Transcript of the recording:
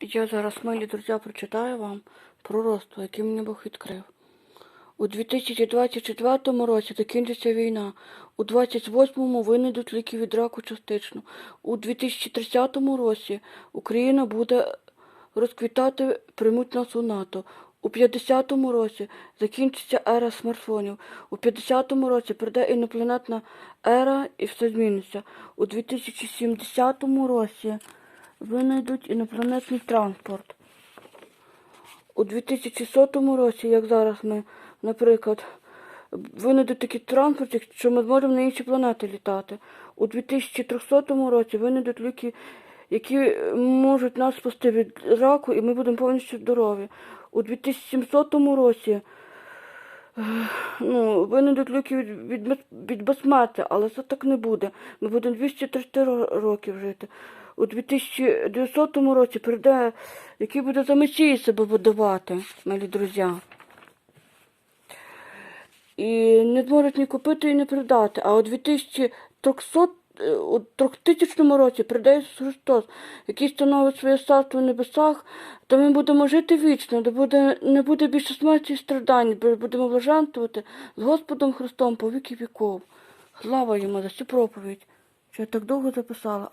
Я зараз, милі друзі, прочитаю вам пророцтво, яке мені Бог відкрив. У 2024 році закінчиться війна. У 28-му винайдуть ліки від раку частично. У 2030 році Україна буде розквітати, приймуть нас у НАТО. У 50-му році закінчиться ера смартфонів. У 50-му році прийде інопланетна ера і все зміниться. У 2070 році винайдуть інопланетний транспорт. У 2100 році, як зараз ми, наприклад, винайдуть такий транспорт, що ми зможемо на інші планети літати. У 2300 році винайдуть ліки, які можуть нас спасти від раку, і ми будемо повністю здорові. У 2700 році ну, винайдуть ліки від, від, від безсмерті, але це так не буде. Ми будемо 230 ро- років жити. У 2900 році прийде, який буде за Месії себе видавати, милі друзі. І не зможуть ні купити і не продати. А у 2300 е, у 3000 році прийде Ісус Христос, який становить своє царство в небесах, то ми будемо жити вічно, де буде, не буде більше смерті і страдань, бо будемо блаженствувати з Господом Христом по віки віков. Слава йому за цю проповідь, що я так довго записала.